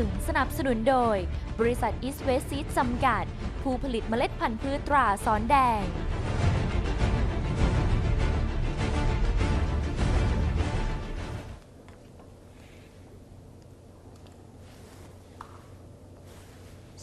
ช่วงที่1สนับสนุนโดย บริษัท East West Seed จำกัด ผู้ผลิตเมล็ดพันธุ์พืชตราสอนแดง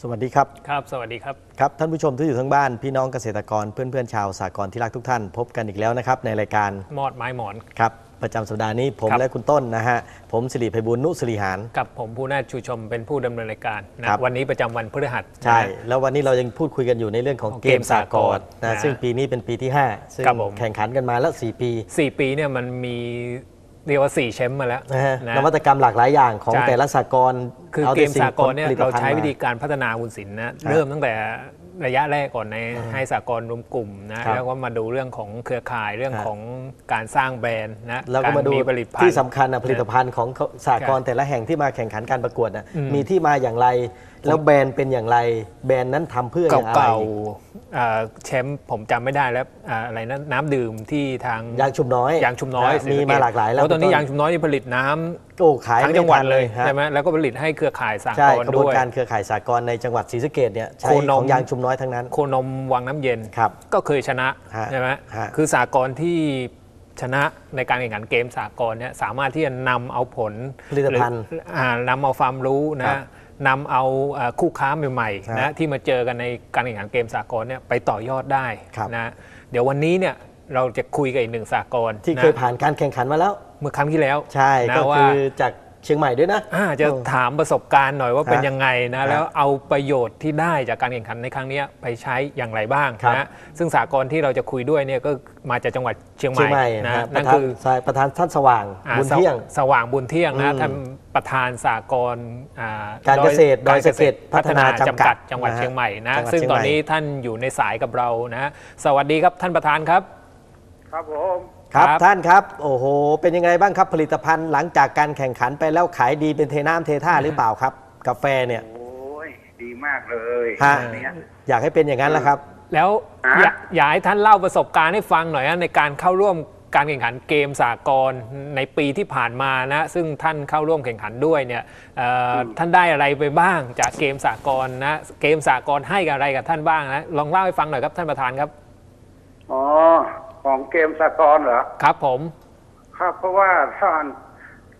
สวัสดีครับ ครับ สวัสดีครับ ครับ ท่านผู้ชมที่อยู่ทั้งบ้านพี่น้องเกษตรกรเพื่อนๆชาวสากลที่รักทุกท่าน พบกันอีกแล้วนะครับในรายการมอดไม้หมอน ครับ ประจำสัปดาห์นี้ผมครับ และคุณต้นนะฮะ ผมสิริไพบุญนุสิริหาร กับผมผู้น่าชูชมเป็นผู้ดำเนินรายการนะครับ วันนี้ประจำวันพฤหัสใช่ นะ แล้ววันนี้เรายังพูดคุยกันอยู่ในเรื่องของของเกเกมมสาสากกลลนะนะซึ่งปีนี้เป็นปีที่ 5 ซึ่งครับผม แข่งขันกันมาแล้ว 4 ปี สี่ปีเนี่ยมันมี เรียกว่าสี่แชมป์มาแล้วนะฮะนะ นวัตกรรมหลากหลายอย่างของใช่ แต่ละสากลคือเอาเกแต่มสิ่งสากลเนี่ยผลิตเราภัณฑ์ใช้มวิธีการพัฒนาคุณศิลป์นะเริ่มตั้งแต่ระยะแรกก่อนในให้สากลรวมกลุ่มนะครับแล้วก็มาดูเรื่องของเครือข่ายเรื่องฮะของการสร้างแบรนด์นะแล้วก็มาดูผลิตภัณฑ์ ที่สำคัญนะผลิตภัณฑ์ของสากลแต่ละแห่งที่มาแข่งขันการประกวดนะอืมมีที่มาอย่างไร แล้วแบรนด์เป็นอย่างไร แบรนด์นั้นทำเพื่ออย่างไรเก่าๆอ่าแชมป์ผมจำไม่ได้แล้วอ่าอะไรนะน้ำดื่มที่ทางยางชุมน้อยยางชุมน้อยะมีมาหลากหลายแล้วเพระตอนนี้คุณยางชุมน้อยนี่ผลิตน้ำโอ้ขายทั้งจังหวัดเลยฮะใช่ไหมแล้วก็ผลิตให้เครือข่ายสาใช่กลกระบวด้นวยการเครือข่ายสากลในจังหวัดศรีสะเกดเนี่ยใช้โคนมของยางชุมน้อยทั้งนั้น โคนมวังน้ำเย็นครับก็เคยชนะฮะใช่ไหมฮะคือสากลที่ชนะในการแข่งขันเกมสากลเนี่ยสามารถที่จะนำเอาผลผลิตภัณฑ์หรืออ่านำเอาความรู้ครันะบ นำเอาอ่าคู่ค้าใหม่ฮะๆนะที่มาเจอกันในการแข่งขันเกมสากลเนี่ยไปต่อยอดได้ครับนะเดี๋ยววันนี้เนี่ยเราจะคุยกับอีกหนึ่งสากลที่นะเคยผ่านการแข่งขันมาแล้ว เมื่อครั้งที่แล้ว ใช่นะก็ว่าคือจากเชียงใหม่ด้วยนะอ่าจะถามประสบการณ์หน่อยว่าฮะเป็นยังไงนะฮะแล้วเอาประโยชน์ที่ได้จากการแข่งขันในครั้งเนี้ยไปใช้อย่างไรบ้างครับนะซึ่งสากลที่เราจะคุยด้วยเนี่ยก็มาจากจังหวัดเชียงใหเชียม่งใหม่นะฮะปนั่ระนธานคือใช่ประธานท่านสว่างอ่าบุญเที่ยงสสว่างบุญเที่ยงอืนะมท่านประธานสากลอ่าการเกษตรดอยสะเก็ดพัฒนาพัฒนาจำจำกักัดดจังหวัดนะฮะเชียงใหม่นะจังหวัดซึ่งเชียงตอนใหม่นี้ท่านอยู่ในสายกับเรานะ สวัสดีครับท่านประธานครับ ครับผม ครับครับท่านครับ โอ้โห เป็นยังไงบ้างครับผลิตภัณฑ์หลังจากการแข่งขันไปแล้วขายดีเป็นเทน้ำเทท่าหรือเปล่าครับ กาแฟเนี่ย โอ้ยดีมากเลยฮะ อันเนี้ย อยากให้เป็นอย่างนั้นแหละครับ แล้วฮะอยากอยากให้ท่านเล่าประสบการณ์ให้ฟังหน่อยนะในการเข้าร่วมการแข่งขันเกมสากลในปีที่ผ่านมานะ ซึ่งท่านเข้าร่วมแข่งขันด้วยเนี่ยเอ่ออท่านได้อะไรไปบ้างจากเกมสากลนะ เกมสากลให้อะไรกับท่านบ้างนะลองเล่าให้ฟังหน่อยครับท่านประธานครับ อ๋อ ของเกมสากลเหรอ ครับผม ครับเพราะว่าท่าน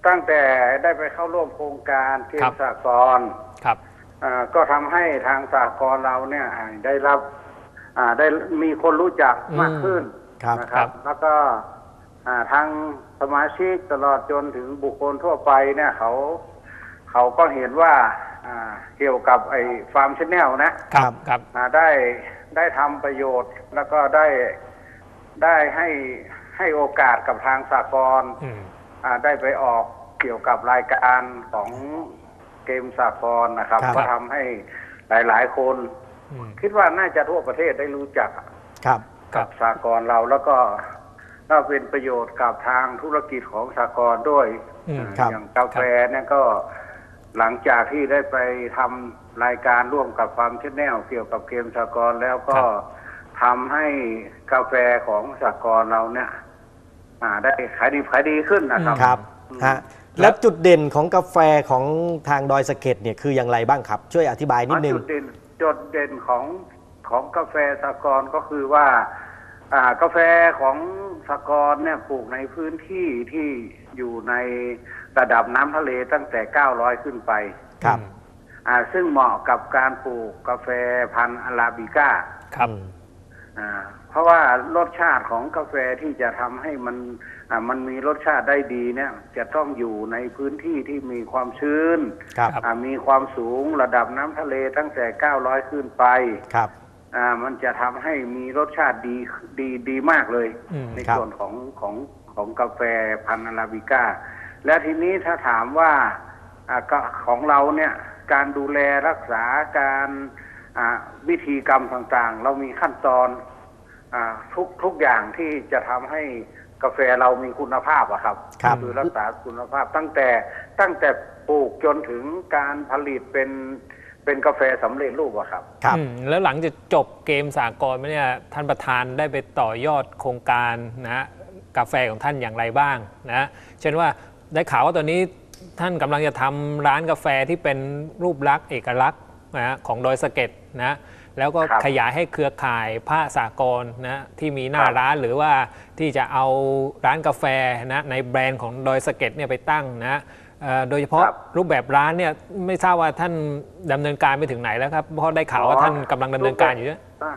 ตั้งแต่ได้ไปเข้าร่วมโครงการเกมสากลครับ อ่าก็ทำให้ทางสากลเราเนี่ยอ่าได้รับอ่าได้มีคนรู้จักมากขึ้นครับ นะคครัรับ บ แล้วก็อ่าทางสมาชิกตลอดจนถึงบุคคลทั่วไปเนี่ยเขา เขาก็เห็นว่าอ่าเกี่ยวกับไอ้ฟาร์มชแนลนะ ครับครับ อ่าได้ได้ทำประโยชน์แล้วก็ได้ ได้ให้ให้โอกาสกับทางสากลอืมอ่าได้ไปออกเกี่ยวกับรายการของเกมสากลนะครับครับก็ทำให้หลาย ๆ คนอืมคิดว่าน่าจะทั่วประเทศได้รู้จักครับครักับบสากลเราแล้วก็ก็เป็นประโยชน์กับทางธุรกิจของสากลด้วยอืมอ่าครับอย่างกาแฟเนี่ยก็หลังจากที่ได้ไปทำรายการร่วมกับฟาร์มชแนลเกี่ยวกับเกมสากลแล้วก็ครับ ทำให้กาแฟของสากลเราเนี่ยอ่าได้ขายดีขายดีขึ้นนะครับครับฮะแล้วจุดเด่นของกาแฟของทางดอยสะเก็ดเนี่ยคืออย่างไรบ้างครับ ช่วยอธิบายนิดนึงจุดเด่นจุดเด่นของของกาแฟสากลก็คือว่าอ่ากาแฟของสากลเนี่ยปลูกในพื้นที่ที่อยู่ในระดับน้ำทะเลตั้งแต่ 900 ขึ้นไปครับอ่าซึ่งเหมาะกับการปลูกกาแฟพันธุ์อาราบิก้าครับอืมอ่า เพราะว่ารสชาติของกาแฟที่จะทำให้มันอ่ามันมีรสชาติได้ดีเนี่ย จะต้องอยู่ในพื้นที่ที่มีความชื้นครับอ่ามีความสูงระดับน้ำทะเลตั้งแต่ 900 ขึ้นไปครับอ่ามันจะทำให้มีรสชาติดีดีดีมากเลยอืมในครับส่วนของของของกาแฟพันธุ์อาราบิก้า และทีนี้ถ้าถามว่าอ่าก็ของเราเนี่ยการดูแลรักษาการอ่า วิธีกรรมต่างๆ เรามีขั้นตอนอาทุกทุกอย่างที่จะทำให้กาแฟเรามีคุณภาพอะครับครับอรักษาคุณภาพตั้งแต่ตั้งแต่ปลูกจนถึงการผลิตเป็นเป็นกาแฟสำเร็จรูปอะครับครับอืมแล้วหลังจากจบเกมสากลไหมเนี่ยท่านประธานได้ไปต่อยอดโครงการนะฮะกาแฟของท่านอย่างไรบ้างนะเช่นว่าได้ข่าวว่าตอนนี้ท่านกำลังจะทำร้านกาแฟที่เป็นรูปลักษณ์เอกลักษณ์ นะฮะของดอยสะเก็ดนะแล้วก็ครับขยายให้เครือข่ายผ้าสากลนะที่มีหน้าครับร้านหรือว่าที่จะเอาร้านกาแฟนะในแบรนด์ของดอยสะเก็ดเนี่ยไปตั้งนะเอ่อโดยเฉพาะครับรูปแบบร้านเนี่ยไม่ทราบว่าท่านดำเนินการไปถึงไหนแล้วครับเพราะได้ข่าวว่าท่านกำลังดำเนินการอยู่ด้วยอ่า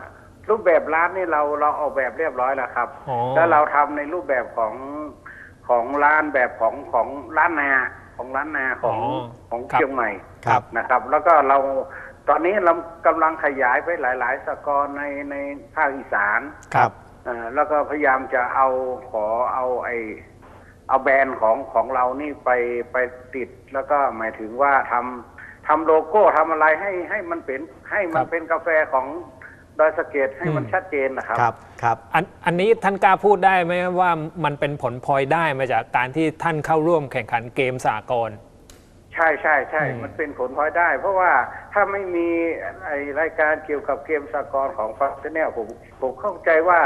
รูปแบบร้านนี่เราเราออกแบบเรียบร้อยแล้วครับอ๋อแล้วเราทำในรูปแบบของของร้านแบบของของร้านนา ของร้านนาของของเชียงใหม่ครับ นะครับ แล้วก็เราตอนนี้เรากำลังขยายไปหลาย ๆสกรในในภาคอีสานครับ เอ่อแล้วก็พยายามจะเอาขอเอาไอเอาแบรนด์ของของเรานี่ไปไปติด แล้วก็หมายถึงว่าทำทำโลโก้ทำอะไรให้ให้มันเป็นให้มัครันบเป็นกาแฟของ ดอยสะเก็ดให้มันอืมชัดเจนนะครับ ครับครับอันอันนี้ท่านกล้าพูดได้ไหมว่ามันเป็นผลพลอยได้มาจากการที่ท่านเข้าร่วมแข่งขันเกมสากล ใช่ใช่ใช่อืมมันเป็นผลพลอยได้ เพราะว่าถ้าไม่มีไอรายการเกี่ยวกับเกมสากลของฟังเนี่ยผมผมเข้าใจว่า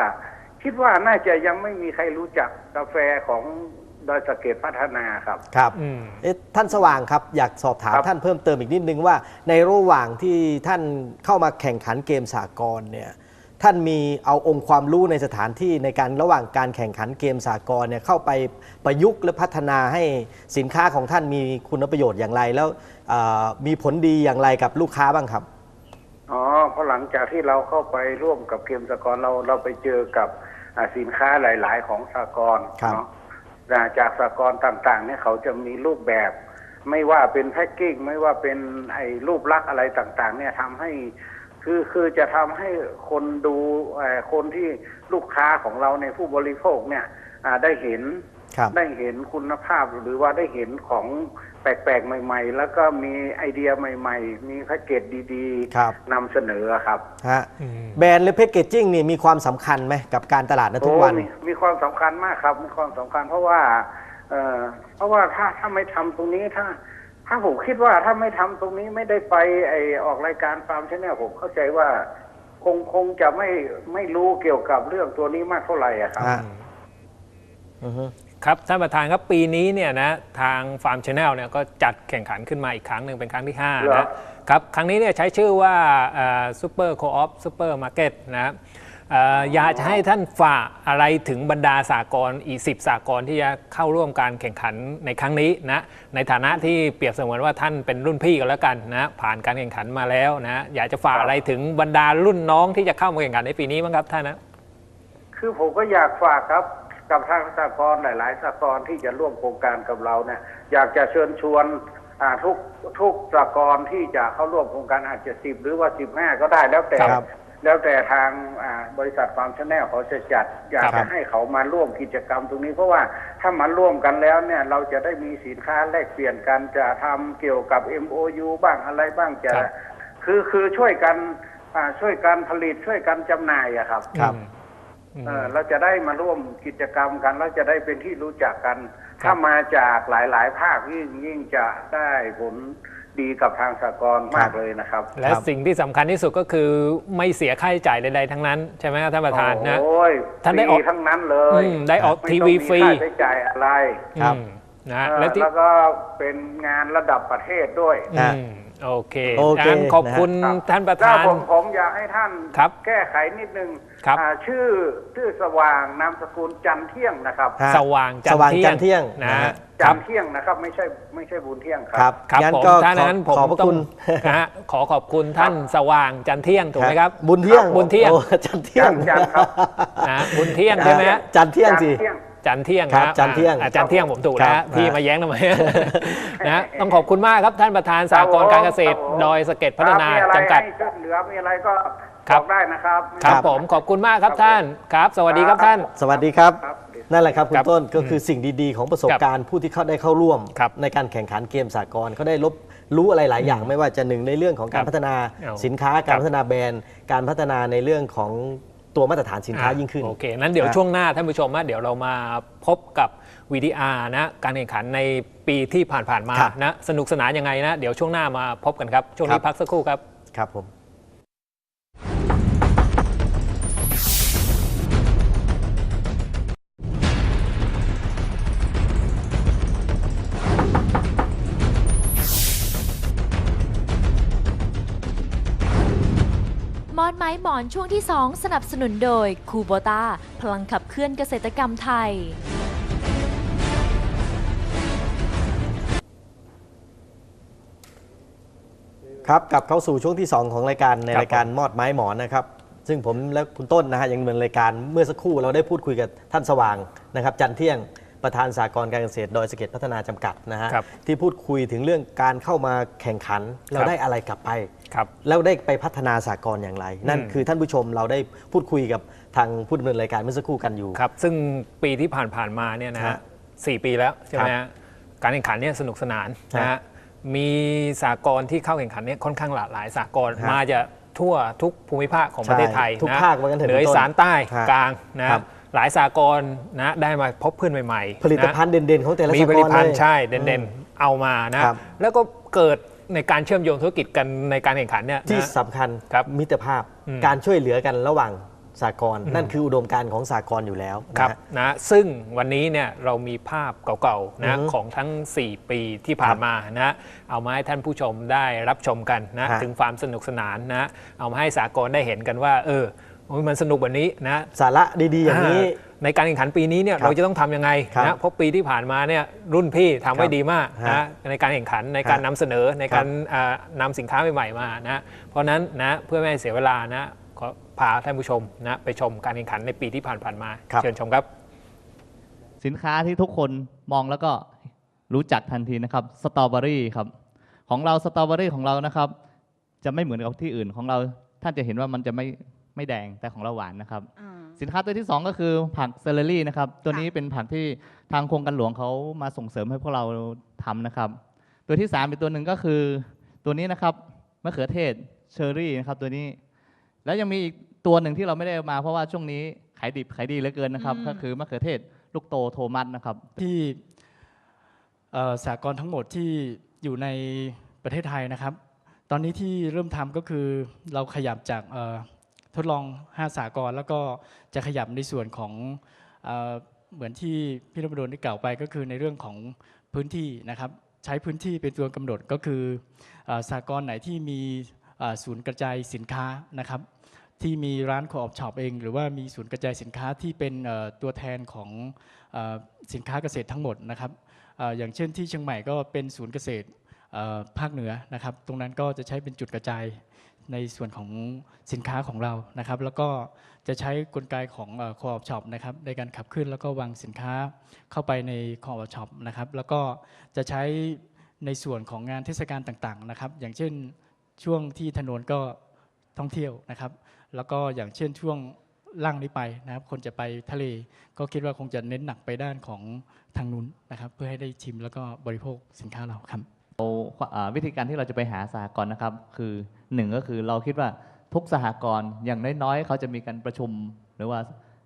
คิดว่าน่าจะยังไม่มีใครรู้จักกาแฟของ ดอยสะเก็ดพัฒนาครับ ครับอืม เอ๊ะท่านสว่างครับ อยากสอบถามครับ ท่านเพิ่มเติมอีกนิดนึงว่า ในระหว่างที่ท่านเข้ามาแข่งขันเกมสากลเนี่ยท่านมีเอาองค์ความรู้ในสถานที่ในการระหว่างการแข่งขันเกมสากลเนี่ยเข้าไปประยุกต์และพัฒนาให้สินค้าของท่านมีคุณประโยชน์อย่างไร แล้วเอ่อมีผลดีอย่างไรกับลูกค้าบ้างครับ อ๋อเพราะหลังจากที่เราเข้าไปร่วมกับเกมสากลเราเราไปเจอกับอ่าสินค้าหลาย ๆ ของสากลครับ เนาะอ่า จากสากลต่างๆเนี่ยเขาจะมีรูปแบบ ไม่ว่าเป็นแพ็กกิ้งไม่ว่าเป็นไอ้รูปลักษณ์อะไรต่างๆ เนี่ยทำให้คือคือจะทำให้คนดูเอ่อคนที่ลูกค้าของเราในยผู้บริโภคเนี่ยอ่าได้เห็นครับได้เห็นคุณภาพหรือว่าได้เห็นของแปลกๆ ใหม่ ๆ แล้วก็มีไอเดียใหม่ ๆ มีแพ็กเกจดีครับนำเสนอครับฮะอืม แบรนด์หรือแพคเกจจิ้งนี่มีความสำคัญไหมกับการตลาดในทุกวัน โอ้มีมีความสำคัญมากครับ มีความสำคัญเพราะว่าเอ่อเพราะว่าถ้าถ้าไม่ทำตรงนี้ถ้า ถ้าผมคิดว่าถ้าไม่ทำตรงนี้ไม่ได้ไปไอออกรายการฟาร์มชแนลผมเข้าใจว่า คงคงจะไม่ไม่รู้เกี่ยวกับเรื่องตัวนี้มากเท่าไหร่อะครับ ฮะอือฮึ ครับท่านประธานครับปีนี้เนี่ยนะทางฟาร์มช n แนลเนี่ยก็จัดแข่งขันขึ้นมาอีกครั้งหนึ่งเป็นครั้งที่5เหรอ นะครับครั้งนี้เนี่ยใช้ชื่อว่าซูเปอร์โคออฟซูเปอร์มาร์เก็ตนะครับเอ่ออยากจะให้ท่านฝากอะไรถึงบรรดาสากลอีก10สากลที่จะเข้าร่วมการแข่งขันในครั้งนี้นะในฐานะที่เปรียบเสมือนว่าท่านเป็นรุ่นพี่กันแล้วกันนะผ่านการแข่งขันมาแล้วนะอยากจะฝากอะไรถึงบรรดารุ่นน้องที่จะเข้ามาแข่งขันในปีนี้บ้างครับท่านนะ คือผมก็อยากฝากครับ กับทางสากลหลาย ๆสากลที่จะร่วมโครงการกับเราเนี่ยอยากจะเชิญชวนอ่าทุกทุกสากลที่จะเข้าร่วมโครงการอาจจะสิบหรือว่าสิบห้าก็ได้แล้วแต่ครับแล้วแต่ทางอ่าบริษัทฟาร์มชาแนลเขาจะจัดอยากครัจะบให้เขามาร่วมกิจกรรมตรงนี้ เพราะว่าถ้ามาร่วมกันแล้วเนี่ยเราจะได้มีสินค้าแลกเปลี่ยนกันจะทำเกี่ยวกับ MOU บ้างอะไรบ้างจะครับคือคือช่วยกันอ่าช่วยกันผลิตช่วยกันจำหน่ายอะครับครับอืม เออเราจะได้มาร่วมกิจกรรมกันแล้วจะได้เป็นที่รู้จักกันครับถ้ามาจากหลาย ๆ ภาคยิ่งยิ่งจะได้ผลดีกับทางสากลมากเลยนะครับ และสิ่งที่สำคัญที่สุดก็คือไม่เสียค่าใช้จ่ายใดๆทั้งนั้นใช่ไหมครับท่านประธานนะโอ้ยท่านได้ออกฟรีทั้งนั้นเลยอืมได้ออกม่ทีวีต้องมีฟรีค่าใช้จ่ายอะไรครับอืมนะเออและที่แล้วก็เป็นงานระดับประเทศด้วยฮะอืม โอเคโอเคงั้นขอบคุณครับท่านประแล้วธาน ผมผมอยากให้ท่านครับแก้ไขนิดนึงครับ อ่าชื่อชื่อสว่างนามสกุลจันเที่ยงนะครับ ฮะสว่างจัสนว่างเที่จัยนงเที่ยงนะนะฮะคจัรับนเที่ยงนะครับ ไม่ใช่ไม่ใช่บุญเที่ยงคครัรับครับงั้นผมก็ถ้าขอนั้นผมขอบพระต้อคุงณนะฮะขอขอบคุณท่านสว่างจันเที่ยงถูกไหมครับ บุญเที่ยงบุญเที่ยง โอ้จันเที่ยงจันครับ นะบุญเที่ยงใช่ไหมฮะ จันเที่ยงสิ จันเที่ยง จันเที่ยงครับนะจันเที่ยงอ่าจันเที่ยงผมถูกแล้วครับพี่อ่ามมาแย้งทำไมนะต้องขอบคุณมากครับท่านประธานสากลการเกษตรครับผมดอยสะเก็ดพัฒนาครับมีอะไรจำกัดให้ช่วยเหลือมีอะไรก็ครับบอกได้นะครับครับ ครับผมขอบคุณมากครับครับท่านครับ สวัสดีครับท่าน สวัสดีครับครับนั่นแหละครับคุครัณบต้นก็คือสิ่งดีๆ ของประสบการณ์ผู้ที่เขาได้เข้าร่วมครับในการแข่งขันเกมสากลเขาได้ลบรู้อะไรหลายอย่าง ไม่ว่าจะหนึ่งในเรื่องของการครับพัฒนาเอาสินค้าครัการบพัฒนาแบรนด์ การพัฒนาในเรื่องของ ตัวมาตรฐานสินค้าอะยิ่งขึ้น โอเค นั้นเดี๋ยวนะช่วงหน้าท่านผู้ชมนะเดี๋ยวเรามาพบกับวีดีอาร์นะ การแข่งขันในปีที่ผ่านๆมาครับนะ สนุกสนานยังไงนะ เดี๋ยวช่วงหน้ามาพบกันครับ ช่วงนี้ครับพักสักครู่ครับ ครับผม ม้หมอนช่วงที่ 2 สนับสนุนโดยคูโบตาพลังขับเคลื่อนเกษตรกรรมไทย ครับกลับเข้าสู่ช่วงที่ 2 ของรายการในรายการมอดไม้หมอนนะครับ ซึ่งผมและคุณต้นนะฮะยังเหมือนรายการเมื่อสักครู่เราได้พูดคุยกับท่านสว่างนะครับ จันเที่ยง ประธานสากลการเกษตรดอยสะเก็ดพัฒนาจำกัดนะฮะครับที่พูดคุยถึงเรื่องการเข้ามาแข่งขัน เราครับได้อะไรกลับไป ครับแล้วได้ไปพัฒนาสากลอย่างไร นั่นอืม คือท่านผู้ชมเราได้พูดคุยกับทางผู้ดำเนินรายการเมื่อสักครู่กันอยู่ ครับ ซึ่งปีที่ผ่านๆมาเนี่ยนะครัฮะบสี่ปีแล้วใช่ไหมครัฮะบการแข่งขันเนี่ยสนุกสนานครับนะฮะมีสากลที่เข้าแข่งขันเนี่ยค่อนข้างหลากหลายสากลครับมาจะทั่วทุกภูมิภาคของประเทศไทยใช่ทุกนะภาคว่างั้นเถอะเหนือคุณต้นอีสานใต้ครับกลางนะครับ หลายสากลนะได้มาพบเพื่อนใหม่ๆผลิตนะภัณฑ์เด่นๆของแต่ละมีสากผลลิตภัณเลฑ์ยใช่เด่นๆเอามานะครับแล้วก็เกิดในการเชื่อมโยงธุรกิจกันในการแข่งขันเนี่ยที่นะสำคัญครับมิตรภาพอืมการช่วยเหลือกันระหว่างสากลนั่นคืออุดมการณ์ของสากลอยู่แล้วครันะบฮะนะซึ่งวันนี้เนี่ยเรามีภาพเก่าๆอืนะอฮึของทั้ง 4 ปีที่ผ่าครันบมานะเอามาให้ท่านผู้ชมได้รับชมกันนะฮะถึงความสนุกสนานนะเอามาให้สากลได้เห็นกันว่าเออ โอ้ยมันสนุกแบบนี้นะสาระดีๆ อย่างนี้ ในการแข่งขันปีนี้เนี่ยครับเราจะต้องทำยังไงครับนะเพราะปีที่ผ่านมาเนี่ยรุ่นพี่ทำไว้ครับดีมากฮะนะในการแข่งขันในการฮะนำเสนอในการอ่านำสินค้าใหม่ๆมานะเพราะฉะนั้นนะเพื่อไม่ให้เสียเวลานะขอพาท่านผู้ชมนะไปชมการแข่งขันในปีที่ผ่านๆมาครับเชิญชมครับ สินค้าที่ทุกคนมองแล้วก็รู้จักทันทีนะครับสตรอเบอรี่ครับของเราสตรอเบอรี่ของเรานะครับ จะไม่เหมือนกับที่อื่นของเราท่านจะเห็นว่ามันจะไม่ ไม่แดงแต่ของเราหวานนะครับ อ่าสินค้าตัวที่ 2 ก็คือผักเซเลอรี่นะครับ ตัวค่ะนี้เป็นผักที่ทางโครงการหลวงเขามาส่งเสริมให้พวกเราทำนะครับ ตัวที่ 3 เป็นตัวหนึ่งก็คือ ตัวนี้นะครับมะเขือเทศเชอร์รี่นะครับตัวนี้ แล้วยังมีอีกตัวหนึ่งที่เราไม่ได้เอามาเพราะว่าช่วงนี้ขายดิบขายดีเหลือเกินนะครับอืมก็คือมะเขือเทศลูกโตโทมัสนะครับ ที่เอ่อสากลทั้งหมดที่อยู่ในประเทศไทยนะครับ ตอนนี้ที่เริ่มทำก็คือเราขยับจากเอ่อ ทดลอง 5 สากลแล้วก็จะขยับในส่วนของเอเหมือนที่พี่รบดลได้กล่าวไปก็คือในเรื่องของพื้นที่นะครับใช้พื้นที่เป็นตัวกำหนดก็คืออสากลไหนที่มีศูนย์กระจายสินค้านะครับที่มีร้านคออปช็อปเอง หรือว่ามีศูนย์กระจายสินค้าที่เป็นตัวแทนของอสินค้าเกษตรทั้งหมดนะครับออย่างเช่นที่เชียงใหม่ก็เป็นศูนย์เกษตรภาคเหนือนะครับ ตรงนั้นก็จะใช้เป็นจุดกระจาย ในส่วนของสินค้าของเรานะครับ แล้วก็จะใช้กลไกของคออปช็อปนะครับในการขับเคลื่อนแล้วก็วางสินค้าเข้าไปในคออปช็อปนะครับแล้วก็จะใช้ในส่วนของงานเทศกาลต่างๆนะครับ อย่างเช่นช่วงที่ถนนก็ท่องเที่ยวนะครับ แล้วก็อย่างเช่นช่วงล่างนี้ไปนะครับ คนจะไปทะเลก็คิดว่าคงจะเน้นหนักไปด้านของทางนู้นนะครับ เพื่อให้ได้ชิมแล้วก็บริโภคสินค้าเราครับ เราอ่าวิธีการที่เราจะไปหาสหกรณ์นะครับ คือหนึ่งก็คือเราคิดว่าทุกสหกรณ์อย่างน้อยๆ เขาจะมีการประชุมหรือว่า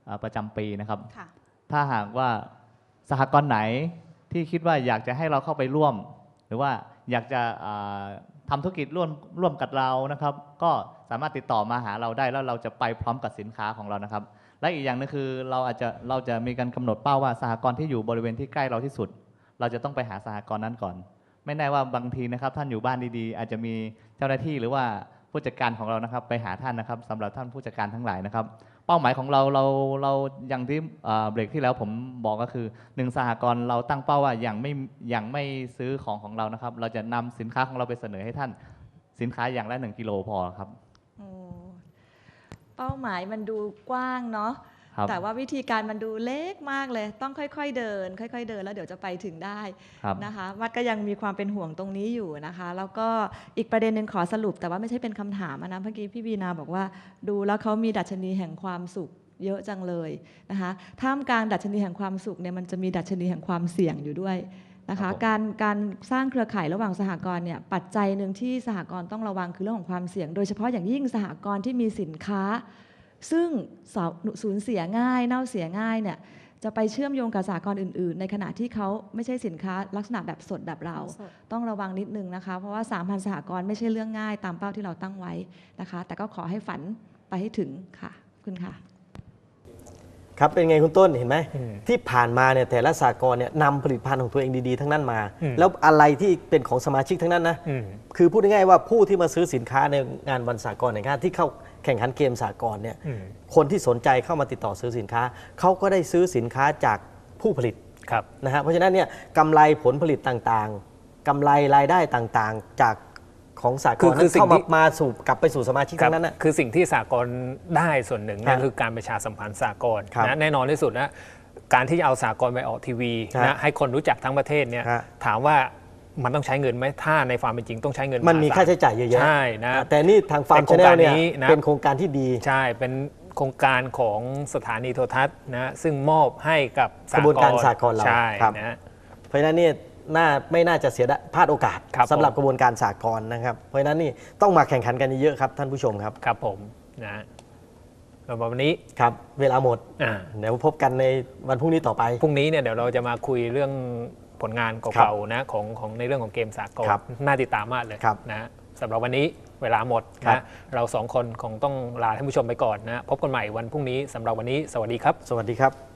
อ่าประจำปีนะครับค่ะถ้าหากว่าสหกรณ์ไหนที่คิดว่าอยากจะให้เราเข้าไปร่วม หรือว่าอยากจะอ่าทำธุรกิจร่วมร่วมกับเรานะครับ ก็สามารถติดต่อมาหาเราได้แล้วเราจะไปพร้อมกับสินค้าของเรานะครับ และอีกอย่างหนึงคือเราอาจจะเราจะมีการกำหนดเป้าว่าสหกรณ์ที่อยู่บริเวณที่ใกล้เราที่สุด เราจะต้องไปหาสหกรณ์นั้นก่อน ไม่แน่ว่าบางทีนะครับ ท่านอยู่บ้านดีๆ อาจจะมีเจ้าหน้าที่หรือว่าผู้จัดการของเรานะครับ ไปหาท่านนะครับสำหรับท่านผู้จัดการทั้งหลายนะครับ เป้าหมายของเราเราเราอย่างที่เบรกที่แล้วผมบอกก็คือหนึ่งสหกรณ์เราตั้งเป้าว่าอย่างไม่อย่างไม่ซื้อของของเรานะครับ เราจะนำสินค้าของเราไปเสนอให้ท่านสินค้าอย่างละหนึ่งกิโลพอครับโอ้เป้าหมายมันดูกว้างเนาะ แต่ว่าวิธีการมันดูเล็กมากเลย ต้องค่อย ๆ เดิน ค่อย ๆ เดินแล้วเดี๋ยวจะไปถึงได้ครับนะคะวัดก็ยังมีความเป็นห่วงตรงนี้อยู่นะคะ แล้วก็อีกประเด็นหนึ่งขอสรุป แต่ว่าไม่ใช่เป็นคำถามอะนะเมื่อกี้พี่บีนาบอกว่า ดูแล้วเขามีดัชนีแห่งความสุขเยอะจังเลยนะคะท่ามกลางดัชนีแห่งความสุขเนี่ยมันจะมีดัชนีแห่งความเสี่ยงอยู่ด้วยนะครัคะบผมการการสร้างเครือข่ายระหว่างสหกรณ์เนี่ยปัจจัยหนึ่งที่สหกรณ์ต้องระวังคือเรื่องของความเสี่ยง โดยเฉพาะอย่างยิ่งสหกรณ์ที่มีสินค้า ซึ่งสาสูญเสียง่ายเน่าเสียง่ายเนี่ยจะไปเชื่อมโยงกับสหกรณ์อื่น ๆ ในขณะที่เขาไม่ใช่สินค้าลักษณะแบบสดแบบเรา ต้องระวังนิดนึงนะคะ เพราะว่า 3,000 สหกรณ์ไม่ใช่เรื่องง่ายตามเป้าที่เราตั้งไว้นะคะ แต่ก็ขอให้ฝันไปให้ถึงค่ะขอบคุณค่ะ ครับเป็นไงคุณต้นเห็นไหมอืมที่ผ่านมาเนี่ยแต่ละสากลเนี่ยนำผลิตภัณฑ์ของตัวเองดีๆ ทั้งนั้นมาอืมแล้วอะไรที่เป็นของสมาชิกทั้งนั้นนะอืมคือพูดง่ายๆว่าผู้ที่มาซื้อสินค้าในงานวันสากลแห่งชาติที่เข้าแข่งขันเกมสากลเนี่ยอืมคนที่สนใจเข้ามาติดต่อซื้อสินค้าเขาก็ได้ซื้อสินค้าจากผู้ผลิตครับนะฮะเพราะฉะนั้นเนี่ยกำไรผลผลิตต่างๆกำไรรายได้ต่างๆ จาก ของสากคืลอคือนั้นสิ่งเข้ามาที่มาสู่กลับไปสู่สมาชิกครัทั้บงนั้นนะคือสิ่งที่สากลได้ส่วนหนึ่งครันั่บนคือการประชาสัมพันธ์สากลครับนะแน่นอนที่สุดนะการที่จะเอาสากลไปออกทีวีครับนะให้คนรู้จักทั้งประเทศเนี่ยครับถามว่ามันต้องใช้เงินไหมถ้าในความเป็นจริงต้องใช้เงิน มันมีหศลค่าใช้จ่ายเยอะแยะใช่นะแต่นี่ทางฟาร์มแต่ชาแนโครงลการเนี่ยนี้นะเป็นโครงการที่ดีใช่เป็นโครงการของสถานีโทรทัศน์นะซึ่งมอบให้กับกระบวนการสากลเราใช่ครับนะเพราะฉะนั้นเนี่ย น่าไม่น่าจะเสียดายพลาดโอกาสครับสำหรับผม กระบวนการสากลนะครับ เพราะฉะนั้นนี่ต้องมาแข่งขันกันเยอะๆครับท่านผู้ชมครับครับผมนะสำหรับวันนี้ครับเวลาหมดอ่าเดี๋ยวพบกันในวันพรุ่งนี้ต่อไป พรุ่งนี้เนี่ยเดี๋ยวเราจะมาคุยเรื่องผลงานครัเก่าบๆนะของของในเรื่องของเกมสากลครับน่าติดตามมากเลยครับนะสำหรับวันนี้เวลาหมดครับ นะเราสองคนคงต้องลาท่านผู้ชมไปก่อนนะพบกันใหม่วันพรุ่งนี้สำหรับวันนี้สวัสดีครับ สวัสดีครับ